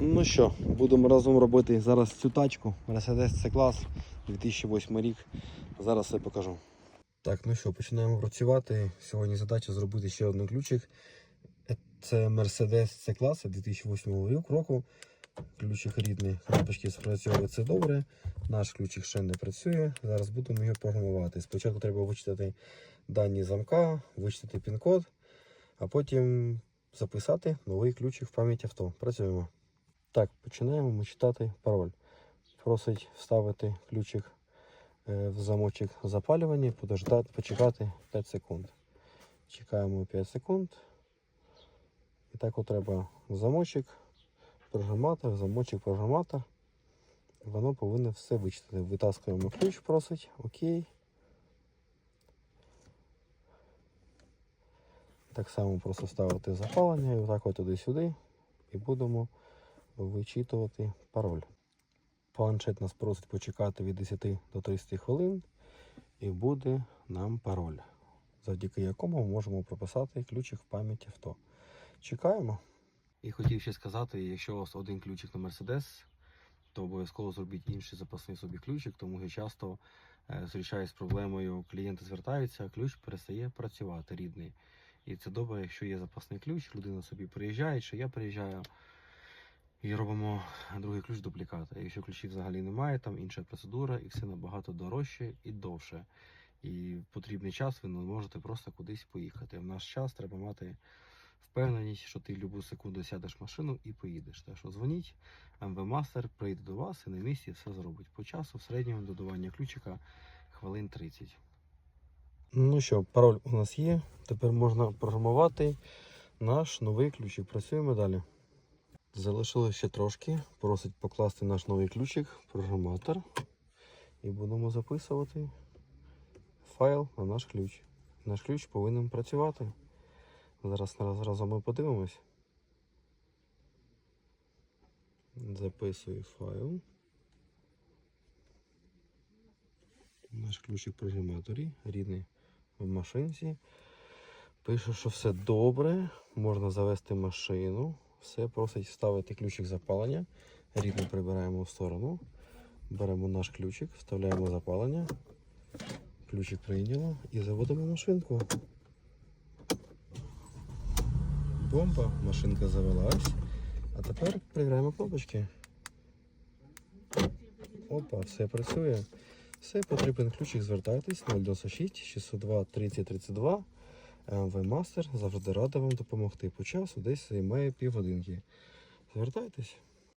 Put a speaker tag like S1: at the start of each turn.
S1: Ну що, будемо разом робити зараз цю тачку. Mercedes C-клас 2008 рік. Зараз все покажу. Так, ну що, починаємо працювати. Сьогодні задача зробити ще один ключик. Це Mercedes C-клас 2008 року. Ключик рідний, кнопочки спрацьовують це добре. Наш ключик ще не працює. Зараз будемо його програмувати. Спочатку треба вичитати дані замка, вичитати пін-код, а потім записати новий ключик в пам'ять авто. Працюємо. Так, починаємо ми читати пароль. Просить вставити ключик е, в замочок запалювання, подождати, почекати 5 секунд. Чекаємо 5 секунд. І так от треба в замочок, програматор, замочок, програматор. Воно повинно все вичитати. Витаскуємо ключ, просить. Окей. Так само просто ставити запалення і отак от туди-сюди. І будемо вичитувати пароль. Планшет нас просить почекати від 10 до 30 хвилин і буде нам пароль, завдяки якому ми можемо прописати ключик в пам'ять авто. Чекаємо. І хотів ще сказати, якщо у вас один ключик на Mercedes, то обов'язково зробіть інший запасний собі ключик, тому що часто е, зустрічаюсь з проблемою, клієнти звертаються, а ключ перестає працювати рідний. І це добре, якщо є запасний ключ, людина собі приїжджає, чи я приїжджаю, і робимо другий ключ дуплікат. А якщо ключів взагалі немає, там інша процедура, і все набагато дорожче і довше. І потрібний час ви не можете просто кудись поїхати. В наш час треба мати впевненість, що ти любу секунду сядеш в машину і поїдеш. Так що дзвоніть, МВ Мастер прийде до вас і на місці все зробить. По часу в середньому додавання ключика хвилин 30. Ну що, пароль у нас є. Тепер можна програмувати наш новий ключик. Працюємо далі. Залишилося ще трошки. Просить покласти наш новий ключик, програматор. І будемо записувати файл на наш ключ. Наш ключ повинен працювати. Зараз раз- разом ми подивимось. Записую файл. Наш ключик в програматорі, рідний в машинці. Пише, що все добре, можна завести машину. Все, просить вставити ключик запалення. Рідний прибираємо в сторону. Беремо наш ключик, вставляємо запалення. Ключик прийняло і заводимо машинку. Бомба, машинка завелась. А тепер прибираємо кнопочки. Опа, все працює. Все, потрібен ключик, звертайтесь 096 602 30 32. МВ Мастер завжди радий вам допомогти. По часу десь займає півгодинки. Звертайтесь.